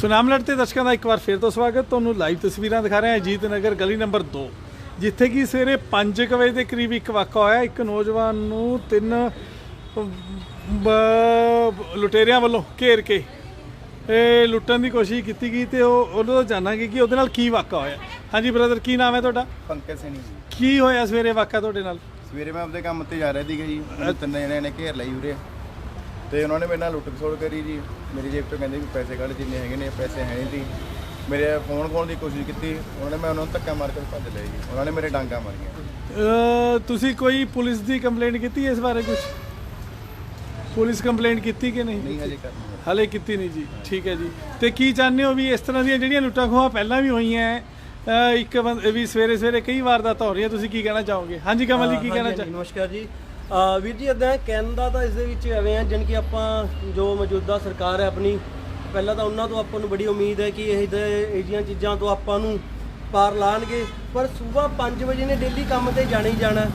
ਸੁਨਾਮਲਟ ਤੇ ਦਰਸ਼ਕਾਂ ਦਾ ਇੱਕ ਵਾਰ ਫੇਰ ਤੋਂ ਸਵਾਗਤ। ਤੁਹਾਨੂੰ ਲਾਈਵ ਤਸਵੀਰਾਂ ਦਿਖਾ ਰਹੇ ਹਾਂ ਅਜੀਤ ਨਗਰ ਗਲੀ ਨੰਬਰ 2 ਜਿੱਥੇ ਕਿ ਸਵੇਰੇ 5 ਕੁ ਵਜੇ ਦੇ ਕਰੀਬ ਇੱਕ ਵਾਕਾ ਹੋਇਆ। ਇੱਕ ਨੌਜਵਾਨ ਨੂੰ ਤਿੰਨ ਲੁਟੇਰਿਆਂ ਵੱਲੋਂ ਘੇਰ ਕੇ ਇਹ ਲੁੱਟਣ ਦੀ ਕੋਸ਼ਿਸ਼ ਕੀਤੀ ਗਈ ਤੇ ਉਹ ਉਹਨਾਂ ਤੋਂ ਜਾਣਾਂਗੇ ਕਿ ਉਹਦੇ ਨਾਲ ਕੀ ਵਾਕਾ ਹੋਇਆ। ਹਾਂਜੀ ਬ੍ਰਦਰ ਕੀ ਨਾਮ ਹੈ ਤੁਹਾਡਾ? ਪੰਕਜ ਸਿੰਘ ਜੀ। ਕੀ ਹੋਇਆ ਸਵੇਰੇ ਵਾਕਾ ਤੁਹਾਡੇ ਨਾਲ? ਸਵੇਰੇ ਮੈਂ ਆਪਦੇ ਕੰਮ ਤੇ ਜਾ ਰਿਹਾ ਸੀਗਾ ਜੀ। ਮੈਨੂੰ ਤਿੰਨ ਜਣਿਆਂ ਨੇ ਘੇਰ ਲਈ ਉਰੇ। ਤੇ ਉਹਨਾਂ ਨੇ ਮੇਰੇ ਨਾਲ ਲੁੱਟ ਖਸੋੜ ਕਰੀ ਜੀ। ਮੇਰੀ ਜੇਬ ਤੋਂ ਕਹਿੰਦੇ ਵੀ ਪੈਸੇ ਕੱਢ ਜਿੰਨੇ ਹੈਗੇ ਨੇ ਪੈਸੇ ਹੈ ਨਹੀਂ ਸੀ। ਮੇਰੇ ਫੋਨ ਖੋਣ ਦੀ ਕੋਸ਼ਿਸ਼ ਕੀਤੀ। ਉਹਨਾਂ ਨੇ ਮੈਂ ਉਹਨਾਂ ਨੂੰ ਧੱਕਾ ਮਾਰ ਕੇ ਭੱਜ ਲਿਆ ਜੀ। ਉਹਨਾਂ ਨੇ ਮੇਰੇ ਡਾਂਗਾ ਮਾਰੀਆਂ। ਅਹ ਤੁਸੀਂ ਕੋਈ ਪੁਲਿਸ ਦੀ ਕੰਪਲੇਂਟ ਕੀਤੀ ਇਸ ਬਾਰੇ ਕੁਝ ਪੁਲਿਸ ਕੰਪਲੇਂਟ ਕੀਤੀ ਕਿ ਨਹੀਂ? ਨਹੀਂ ਹਜੇ ਕਰਨੀ। ਹਲੇ ਕੀਤੀ ਨਹੀਂ ਜੀ। ਠੀਕ ਹੈ ਜੀ। ਤੇ ਕੀ ਚਾਹੁੰਦੇ ਹੋ ਵੀ ਇਸ ਤਰ੍ਹਾਂ ਦੀਆਂ ਜਿਹੜੀਆਂ ਲੁੱਟਾਂ ਖੋਹਾਂ ਪਹਿਲਾਂ ਵੀ ਹੋਈਆਂ ਹੈ, ਅਹ ਇੱਕ ਬੰਦ- ਵੀ ਸਵੇਰੇ ਸਵੇਰੇ ਕਈ ਵਾਰਦਾਤਾਂ ਹੋ ਰਹੀਆਂ ਤੁਸੀਂ ਕੀ ਕਹਿਣਾ ਚਾਹੋਗੇ? ਹਾਂਜੀ ਕਮਲ ਜੀ ਕੀ ਕਹਿਣਾ ਹਾਂਜੀ, ਚਾਹ ਨਮਸਕਾਰ ਜੀ। ਵੀਰ ਜੀ ਇਦਾਂ ਕਹਿਣ ਦਾ ਤਾਂ ਇਸ ਦੇ ਵਿੱਚ ਐਵੇਂ ਆ ਜਨ ਕਿ ਆਪਾਂ ਜੋ ਮੌਜੂਦਾ ਸਰਕਾਰ ਹੈ ਆਪਣੀ, ਪਹਿਲਾਂ ਤਾਂ ਉਹਨਾਂ ਤੋਂ ਆਪਾਂ ਨੂੰ ਬੜੀ ਉਮੀਦ ਹੈ ਕਿ ਇਹ ਇਹ ਜਿਹੀਆਂ ਚੀਜ਼ਾਂ ਤੋਂ ਆਪਾਂ ਨੂੰ ਪਾਰ ਲਾਣਗੇ। ਪਰ ਸਵੇਰ 5 ਵਜੇ ਨੇ ਡੇਲੀ ਕੰਮ ਤੇ ਜਾਣਾ ਹੀ ਜਾਣਾ ਹੈ।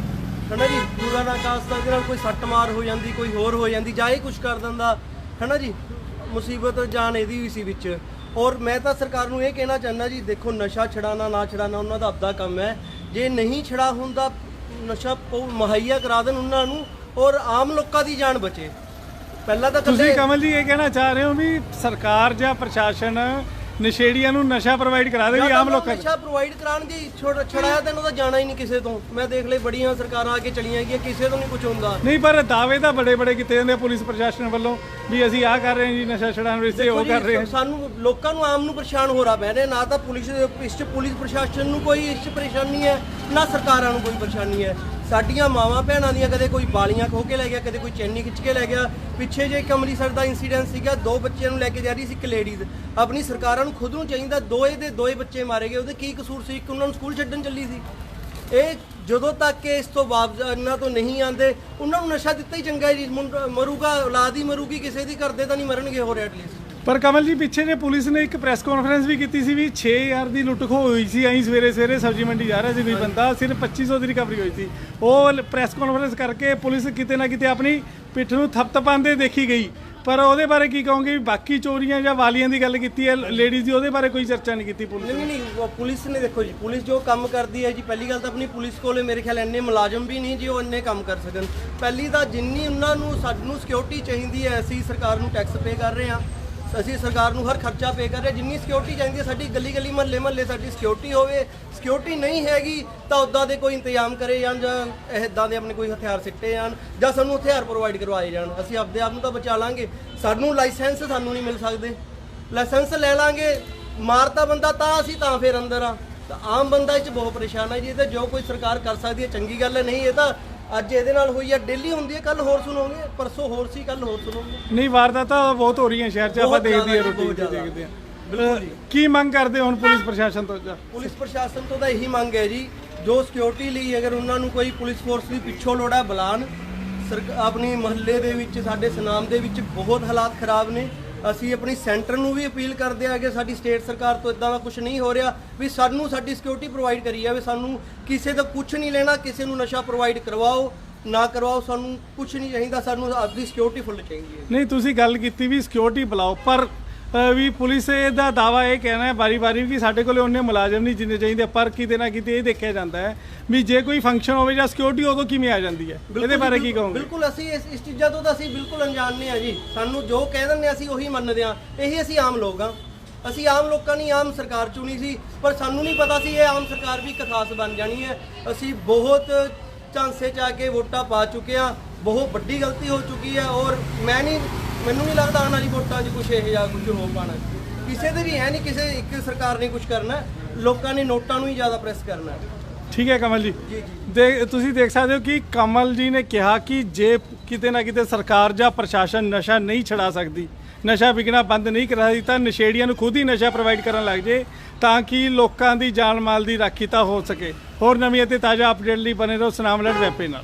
ਹਨਾ ਜੀ? ਪੂਰਾ ਨਾ ਕਾਸਤਾ ਦੇ ਨਾਲ ਕੋਈ ਸੱਟ ਮਾਰ ਹੋ ਜਾਂਦੀ, ਕੋਈ ਹੋਰ ਹੋ ਜਾਂਦੀ, ਜਾਂ ਇਹ ਕੁਝ ਕਰ ਦਿੰਦਾ, ਹਨਾ ਜੀ? ਮੁਸੀਬਤ ਜਾਨ ਇਹਦੀ ਵੀ ਸੀ ਵਿੱਚ। ਔਰ ਮੈਂ ਤਾਂ ਸਰਕਾਰ ਨੂੰ ਇਹ ਕਹਿਣਾ ਚਾਹੁੰਦਾ ਜੀ, ਦੇਖੋ ਨਸ਼ਾ ਛਡਾਣਾ ਨਾ ਛਡਾਣਾ ਉਹਨਾਂ ਦਾ ਆਪਦਾ ਕੰਮ ਹੈ। ਜੇ ਨਹੀਂ ਛੜਾ ਹੁੰਦਾ ਨਸ਼ਾ ਮੁਹੱਈਆ ਕਰਾ ਦੇਣ ਉਹਨਾਂ ਨੂੰ ਔਰ ਆਮ ਲੋਕਾਂ ਦੀ ਜਾਨ ਬਚੇ। ਪਹਿਲਾਂ ਤਾਂ ਤੁਸੀਂ ਕਮਲ ਜੀ ਇਹ ਕਹਿਣਾ ਚਾਹ ਰਹੇ ਹੋ ਵੀ ਸਰਕਾਰ ਜਾਂ ਪ੍ਰਸ਼ਾਸਨ ਨਸ਼ੇੜੀਆਂ ਨੂੰ ਨਸ਼ਾ ਪ੍ਰੋਵਾਈਡ ਕਰਾ ਦੇਗੀ ਆਮ ਲੋਕਾਂ ਨੂੰ? ਨਸ਼ਾ ਪ੍ਰੋਵਾਈਡ ਕਰਾਉਣਗੇ ਛੋੜ ਛੜਾਇਆ ਤੈਨੂੰ ਤਾਂ ਜਾਣਾ ਹੀ ਨਹੀਂ ਕਿਸੇ ਤੋਂ। ਮੈਂ ਦੇਖ ਲਈ ਬੜੀਆਂ ਸਰਕਾਰਾਂ ਆ ਕੇ ਚਲੀਆਂ ਗਈਆਂ ਕਿਸੇ ਤੋਂ ਨਹੀਂ ਕੁਝ ਹੁੰਦਾ। ਨਹੀਂ ਪਰ ਦਾਅਵੇ ਤਾਂ ਬੜੇ ਬੜੇ ਕੀਤੇ ਜਾਂਦੇ ਪੁਲਿਸ ਪ੍ਰਸ਼ਾਸਨ ਵੱਲੋਂ। ਵੀ ਅਸੀਂ ਆਹ ਕਰ ਰਹੇ ਹਾਂ ਜੀ ਨਸ਼ਾ ਛਡਾਉਣ ਵਿੱਚ ਤੇ ਉਹ ਕਰ ਰਹੇ ਹਾਂ। ਸਾਨੂੰ ਲੋਕਾਂ ਨੂੰ ਆਮ ਨੂੰ ਪਰੇਸ਼ਾਨ ਹੋ ਰਹਾ ਪੈਣੇ ਨਾ ਤਾਂ ਪੁਲਿਸ ਇਸ 'ਚ ਪੁਲਿਸ ਪ੍ਰਸ਼ਾਸਨ ਨੂੰ ਕੋਈ ਇਸ 'ਚ ਪਰੇਸ਼ਾਨੀ ਹੈ ਨਾ ਸਰਕਾਰਾਂ ਨੂੰ ਕੋਈ ਪਰੇਸ਼ਾਨੀ ਹੈ। ਸਾਡੀਆਂ ਮਾਵਾਂ ਭੈਣਾਂ ਦੀਆਂ ਕਦੇ ਕੋਈ ਬਾਲੀਆਂ ਖੋ ਕੇ ਲੈ ਗਿਆ ਕਦੇ ਕੋਈ ਚੈਨੀ ਖਿੱਚ ਕੇ ਲੈ ਗਿਆ। ਪਿੱਛੇ ਜੇ ਇੱਕ ਅੰਮ੍ਰਿਤਸਰ ਦਾ ਇਨਸੀਡੈਂਟ ਸੀਗਾ ਦੋ ਬੱਚਿਆਂ ਨੂੰ ਲੈ ਕੇ ਜਾ ਰਹੀ ਸੀ ਇੱਕ ਲੇਡੀਜ਼ ਆਪਣੀ ਸਰਕਾਰਾਂ ਨੂੰ ਖੁਦ ਨੂੰ ਚਾਹੀਦਾ ਦੋਏ ਦੇ ਦੋਏ ਬੱਚੇ ਮਾਰੇ ਗਏ ਉਹਦੇ ਕੀ ਕਸੂਰ ਸੀ? ਇੱਕ ਉਹਨਾਂ ਨੂੰ ਸਕੂਲ ਛੱਡਣ ਚੱਲੀ ਸੀ। ਇਹ ਜਦੋਂ ਤੱਕ ਕਿ ਇਸ ਤੋਂ ਬਾਵਜੂਦ ਇਹਨਾਂ ਤੋਂ ਨਹੀਂ ਆਂਦੇ ਉਹਨਾਂ ਨੂੰ ਨਸ਼ਾ ਦਿੱਤਾ ਹੀ ਚੰਗਾ ਜੀ ਮਰੂਗਾ ਔਲਾਦ ਹੀ ਮਰੂਗੀ ਕਿਸੇ ਦੀ ਕਰਦੇ ਤਾਂ ਨਹੀਂ ਮਰਨਗੇ ਹੋਰ ਐਟਲੀਸਟ ਪਰ ਕਮਲ ਜੀ ਪਿੱਛੇ ਜੇ ਪੁਲਿਸ ਨੇ ਇੱਕ ਪ੍ਰੈਸ ਕਾਨਫਰੰਸ ਵੀ ਕੀਤੀ ਸੀ ਵੀ 6000 ਦੀ ਲੁੱਟ ਖੋਹ ਹੋਈ ਸੀ ਐਂ ਸਵੇਰੇ ਸਵੇਰੇ ਸਬਜ਼ੀ ਮੰਡੀ ਜਾ ਰਿਹਾ ਸੀ ਕੋਈ ਬੰਦਾ ਸਿਰਫ 2500 ਦੀ ਰਿਕਵਰੀ ਹੋਈ ਸੀ। ਉਹ ਪ੍ਰੈਸ ਕਾਨਫਰੰਸ ਕਰਕੇ ਪੁਲਿਸ ਕਿਤੇ ਨਾ ਕਿਤੇ ਆਪਣੀ ਪਿੱਠ ਨੂੰ ਥਪਥਪਾਉਂਦੇ ਦੇਖੀ ਗਈ। ਪਰ ਉਹਦੇ ਬਾਰੇ ਕੀ ਕਹੋਗੇ ਵੀ ਬਾਕੀ ਚੋਰੀਆਂ ਜਾਂ ਵਾਲੀਆਂ ਦੀ ਗੱਲ ਕੀਤੀ ਹੈ ਲੇਡੀਜ਼ ਦੀ ਉਹਦੇ ਬਾਰੇ ਕੋਈ ਚਰਚਾ ਨਹੀਂ ਕੀਤੀ ਪੁਲਿਸ ਨਹੀਂ ਨਹੀਂ ਨਹੀਂ ਉਹ ਪੁਲਿਸ ਨੇ ਦੇਖੋ ਜੀ ਪੁਲਿਸ ਜੋ ਕੰਮ ਕਰਦੀ ਹੈ ਜੀ ਪਹਿਲੀ ਗੱਲ ਤਾਂ ਆਪਣੀ ਪੁਲਿਸ ਕੋਲੇ ਮੇਰੇ ਖਿਆਲ ਇੰਨੇ ਮੁਲਾਜ਼ਮ ਵੀ ਨਹੀਂ ਜੀ ਉਹ ਇੰਨੇ ਕੰਮ ਕਰ ਸਕਣ। ਪਹਿਲੀ ਤਾਂ ਜਿੰਨੀ ਉਹਨਾਂ ਨੂੰ ਸਾਨੂੰ ਸਿਕਿਉਰਿਟੀ ਚਾਹੀਦੀ ਹੈ ਅਸੀਂ ਸਰਕਾਰ ਨੂੰ ਟੈਕਸ ਪੇ ਕਰ ਰਹੇ ਹਾਂ। ਅਸੀਂ ਸਰਕਾਰ ਨੂੰ ਹਰ ਖਰਚਾ ਪੇ ਕਰ ਰਹੇ ਹਾਂ। ਜਿੰਨੀ ਸਿਕਿਉਰਿਟੀ ਚਾਹੀਦੀ ਹੈ, ਸਾਡੀ ਗਲੀ ਗਲੀ ਮਹੱਲੇ ਮਹੱਲੇ ਸਾਡੀ ਸਿਕਿਉਰਿਟੀ ਹੋਵੇ। ਸਿਕਿਉਰਿਟੀ ਨਹੀਂ ਹੈਗੀ ਤਾਂ ਉਦਾਂ ਦੇ ਕੋਈ ਇੰਤਜ਼ਾਮ ਕਰੇ ਜਾਣ ਜਾਂ ਇਦਾਂ ਦੇ ਆਪਣੇ ਕੋਈ ਹਥਿਆਰ ਸਿੱਟੇ ਜਾਣ ਜਾਂ ਸਾਨੂੰ ਹਥਿਆਰ ਪ੍ਰੋਵਾਈਡ ਕਰਵਾਏ ਜਾਣ। ਅਸੀਂ ਆਪਦੇ ਆਪ ਨੂੰ ਤਾਂ ਬਚਾ ਲਾਂਗੇ। ਸਾਨੂੰ ਲਾਇਸੈਂਸ ਸਾਨੂੰ ਨਹੀਂ ਮਿਲ ਸਕਦੇ। ਲਾਇਸੈਂਸ ਲੈ ਲਾਂਗੇ। ਮਾਰਤਾ ਬੰਦਾ ਤਾਂ ਅਸੀਂ ਤਾਂ ਫੇਰ ਅੰਦਰ ਆ। ਤਾਂ ਆਮ ਬੰਦਾ ਇਹ ਚ ਬਹੁਤ ਪਰੇਸ਼ਾਨ ਹੈ ਜੀ। ਇਹ ਤੇ ਜੋ ਕੋਈ ਸਰਕਾਰ ਕਰ ਸਕਦੀ ਹੈ, ਚੰਗੀ ਗੱਲ ਹੈ। ਨਹੀਂ, ਇਹ ਤਾਂ ਅੱਜ ਇਹਦੇ ਨਾਲ ਹੋਈ ਹੈ ਡੇਲੀ ਹੁੰਦੀ ਹੈ ਕੱਲ ਹੋਰ ਸੁਣੋਗੇ ਪਰਸੋਂ ਹੋਰ ਸੀ ਕੱਲ ਹੋਰ ਸੁਣੋਗੇ। ਨਹੀਂ ਵਾਰਦਾਤਾਂ ਬਹੁਤ ਹੋ ਰਹੀਆਂ ਸ਼ਹਿਰ 'ਚ ਆਪਾਂ ਬਹੁਤ ਦੇਖਦੇ ਜ਼ਿਆਦਾ ਜੀ, ਰੋਟੀ ਬਹੁਤ 'ਚ ਜ਼ਿਆਦਾ। ਦੇਖਦੇ ਬਿਲਕੁਲ ਜੀ। ਕੀ ਮੰਗ ਕਰਦੇ ਹੋ ਹੁਣ ਪੁਲਿਸ ਪ੍ਰਸ਼ਾਸਨ ਤੋਂ? ਜਾਂ ਪੁਲਿਸ ਪ੍ਰਸ਼ਾਸਨ ਤੋਂ ਤਾਂ ਇਹੀ ਮੰਗ ਹੈ ਜੀ ਜੋ ਸਿਕਿਉਰਿਟੀ ਲਈ ਅਗਰ ਉਹਨਾਂ ਨੂੰ ਕੋਈ ਪੁਲਿਸ ਫੋਰਸ ਦੀ ਪਿੱਛੋਂ ਲੋੜ ਬੁਲਾਣ ਸਰਕ- ਆਪਣੀ ਮਹੱਲੇ ਦੇ ਵਿੱਚ ਸਾਡੇ ਸੁਨਾਮ ਦੇ ਵਿੱਚ ਬਹੁਤ ਹਾਲਾਤ ਖਰਾਬ ਨੇ। ਅਸੀਂ ਆਪਣੀ ਸੈਂਟਰ ਨੂੰ ਵੀ ਅਪੀਲ ਕਰਦੇ ਆ ਕਿ ਸਾਡੀ ਸਟੇਟ ਸਰਕਾਰ ਤੋਂ ਇਦਾਂ ਦਾ ਕੁਝ ਨਹੀਂ ਹੋ ਰਿਹਾ, ਵੀ ਸਾਨੂੰ ਸਾਡੀ ਸਿਕਿਉਰਿਟੀ ਪ੍ਰੋਵਾਈਡ ਕਰੀ ਜਾਵੇ, ਸਾਨੂੰ ਕਿਸੇ ਦਾ ਕੁਝ ਨਹੀਂ ਲੈਣਾ, ਕਿਸੇ ਨੂੰ ਨਸ਼ਾ ਪ੍ਰੋਵਾਈਡ ਕਰਵਾਓ, ਨਾ ਕਰਵਾਓ, ਸਾਨੂੰ ਕੁਝ ਨਹੀਂ ਚਾਹੀਦਾ, ਸਾਨੂੰ ਆਪਦੀ ਸਿਕਿਉਰਿਟੀ ਫੁੱਲ ਚਾਹੀਦੀ ਹੈ। ਨਹੀਂ, ਤੁਸੀਂ ਗੱਲ ਕੀਤੀ ਵੀ ਸਿਕਿਉਰਿਟੀ ਬੁਲਾਓ, ਪਰ ਵੀ ਪੁਲਿਸ ਦਾ ਦਾਵਾ ਇਹ ਕਹਿਣਾ ਹੈ ਬਾਰੀ-ਬਾਰੀ ਕਿ ਸਾਡੇ ਕੋਲੇ ਉਹਨੇ ਮੁਲਾਜ਼ਮ ਨਹੀਂ ਜਿੰਨੇ ਚਾਹੀਦੇ ਪਰ ਕਿਤੇ ਨਾ ਕਿਤੇ ਇਹ ਦੇਖਿਆ ਜਾਂਦਾ ਹੈ ਵੀ ਜੇ ਕੋਈ ਫੰਕਸ਼ਨ ਹੋਵੇ ਜਾਂ ਸਿਕਿਉਰਿਟੀ ਉਦੋਂ ਕਿਵੇਂ ਆ ਜਾਂਦੀ ਹੈ? ਇਹਦੇ ਬਾਰੇ ਕੀ ਕਹੋਗੇ? ਬਿਲਕੁਲ ਅਸੀਂ ਇਸ ਇਸ ਚੀਜ਼ਾਂ ਤੋਂ ਤਾਂ ਅਸੀਂ ਬਿਲਕੁਲ ਅਣਜਾਣ ਨਹੀਂ ਆ ਜੀ। ਸਾਨੂੰ ਜੋ ਕਹਿ ਦਿੰਦੇ ਅਸੀਂ ਉਹੀ ਮੰਨਦੇ ਆ। ਇਹੀ ਅਸੀਂ ਆਮ ਲੋਕ ਆ। ਅਸੀਂ ਆਮ ਲੋਕਾਂ ਨੇ ਆਮ ਸਰਕਾਰ ਚੁਣੀ ਸੀ ਪਰ ਸਾਨੂੰ ਨਹੀਂ ਪਤਾ ਸੀ ਇਹ ਆਮ ਸਰਕਾਰ ਵੀ ਇੱਕ ਖਾਸ ਬਣ ਜਾਣੀ ਹੈ। ਅਸੀਂ ਬਹੁਤ ਝਾਂਸੇ ਚ ਆ ਕੇ ਵੋਟਾਂ ਪਾ ਚੁੱਕੇ ਆ। ਬਹੁਤ ਵੱਡੀ ਗਲਤੀ ਹੋ ਚੁੱਕੀ ਹੈ ਔਰ ਮੈਂ ਨਹੀਂ ਮੈਨੂੰ ਨਹੀਂ ਲੱਗਦਾ ਆਉਣ ਵਾਲੀ ਵੋਟਾਂ 'ਚ ਕੁਝ ਇਹ ਜਾਂ ਕੁਝ ਹੋ ਪਾਣਾ ਕਿਸੇ ਦੇ ਵੀ ਹੈ ਨਹੀਂ ਕਿਸੇ ਇੱਕ ਸਰਕਾਰ ਨੇ ਕੁਝ ਕਰਨਾ ਲੋਕਾਂ ਨੇ ਨੋਟਾਂ ਨੂੰ ਹੀ ਜ਼ਿਆਦਾ ਪ੍ਰੈਸ ਕਰਨਾ। ਠੀਕ ਹੈ ਕਮਲ ਜੀ। ਜੀ, ਜੀ। ਦੇ ਤੁਸੀਂ ਦੇਖ ਸਕਦੇ ਹੋ ਕਿ ਕਮਲ ਜੀ ਨੇ ਕਿਹਾ ਕਿ ਜੇ ਕਿਤੇ ਨਾ ਕਿਤੇ ਸਰਕਾਰ ਜਾਂ ਪ੍ਰਸ਼ਾਸਨ ਨਸ਼ਾ ਨਹੀਂ ਛਡਾ ਸਕਦੀ ਨਸ਼ਾ ਵਿਕਣਾ ਬੰਦ ਨਹੀਂ ਕਰਾ ਸਕਦੀ ਤਾਂ ਨਸ਼ੇੜੀਆਂ ਨੂੰ ਖੁਦ ਹੀ ਨਸ਼ਾ ਪ੍ਰੋਵਾਈਡ ਕਰਨ ਲੱਗ ਜੇ ਤਾਂ ਕਿ ਲੋਕਾਂ ਦੀ ਜਾਨ ਮਾਲ ਦੀ ਰਾਖੀ ਤਾਂ ਹੋ ਸਕੇ। ਹੋਰ ਨਵੀਂ ਅਤੇ ਤਾਜ਼ਾ ਅਪਡੇਟ ਲਈ ਬਨੇ ਰਹੋ ਸੁਨਾਮਲਟ ਵੈਬ ਪੇਜ ਨਾਲ।